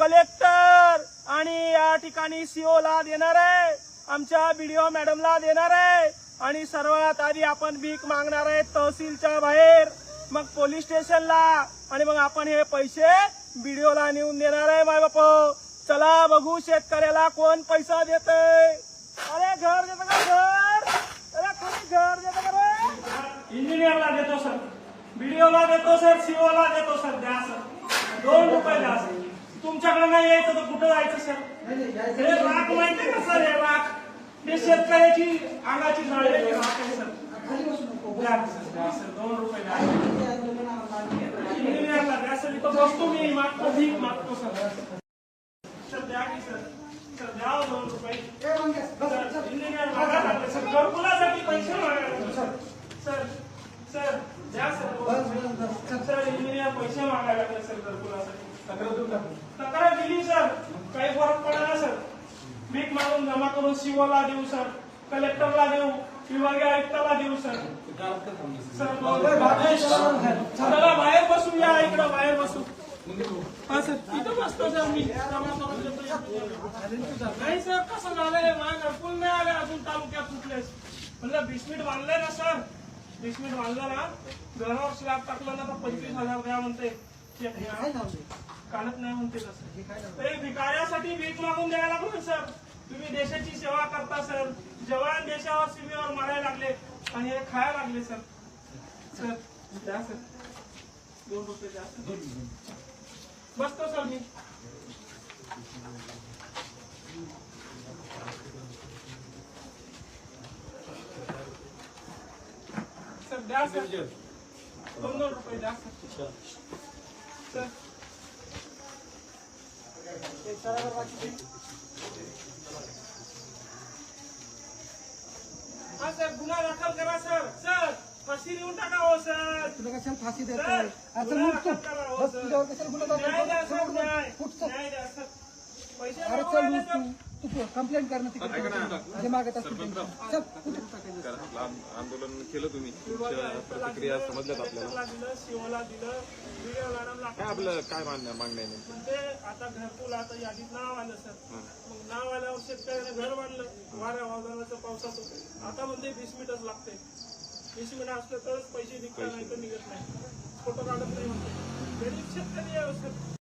Collector आणि या ठिकाणी सीओ ला देणार आहे. आमच्या बीडीओ मॅडमला देणार आहे. आणि सर्वात आधी आपण भीक मागणार आहे तहसीलच्या बाहेर. मग पोलीस स्टेशनला. आणि मग आपण हे पैसे बीडीओला नेऊन देणार आहे माय बाप चला बघू शेतकऱ्याला कोण पैसा देत अरे घर देतं का घर? अरे कोणी घर देतं का रे? इंजिनियरला देतो सर. बीडीओला देतो सर. सीओला देतो सर. द्या सर. दोन रुपये तुमच्याकडे नाही यायचं तर कुठं जायचं सर? हे राख माहिती का सर हे राख हे शेतकऱ्याची अंगाची राख आहे सर. दोन रुपये बसतो मी मागतो भीक मागतो सर द्या की सर सर द्या हो दोन रुपये सर, इंजिनियर मागायला लागले सर घरकुलासाठी पैसे मागायला लागले सर सर सर द्या सर दोन रुपये. सर इंजिनियर पैसे मागायला लागले सर घरकुलासाठी तक्रार दिली सर काही फरक पडला सर भीक मागून जमा करून सीओला देऊ सर. कलेक्टरला देऊ विभागीय आयुक्ताला देऊ सर. सर चला बाहेर बसू या इकडं बाहेर बसू हा सर तिथं बसतो सर मी. नाही सर कसं झालंय माझ्या नाही आले अजून तालुक्यात कुठलेच. म्हणलं बिस्मिट बांधलंय ना सर? बिस्मिट बांधलं ना? घरावर स्लॅब टाकलं ना तर पंचवीस हजार द्या म्हणते. काढत नाही म्हणते तसं भिकाऱ्यासाठी भीक मागून द्यायला लागलो सर. तुम्ही देशाची सेवा करता सर. जवान देशावर सीमेवर मारायला लागले आणि हे खायला लागले सर. सर द्या सर. दोन रुपये द्या सर. बसतो सर मी. सर द्या सर. दोन दोन रुपये द्या सर. सर. हा सर गुन्हा दाखल करा सर सर फाशी देऊन टाका हो सर तुला कशाला फाशी सर, देतोय आता गुन्हा उठ तू. दाखल करा हो, सर. कशाला गुन्हा दाखल न्याय द्या करतो? सर उठ, न्याय उठ, चल. न्याय द्या सर पैसे अरे चल उठ तू कंप्लेंट कर ना. तिकडे जे मागत. आंदोलन केलं तुम्ही. प्रतिक्रिया समजल्यात आपल्याला. कलेक्टरला दिलं व्हिडिओ मॅडमला काय आपलं काय मागण्या मागण्या? म्हणजे आता घरकुल आता यादीत नाव आलं सर. मग नाव आल्यावर शेतकऱ्याने घर बांधलं. वाऱ्या वादळाचं पावसाचं. आता म्हणते वीस मिनिटच लागते वीस मिनिट असलं तरच पैसे निघतात नाही तर निघत नाही. फोटो काढत नाही म्हणते. गरीब शेतकरी आहे सर.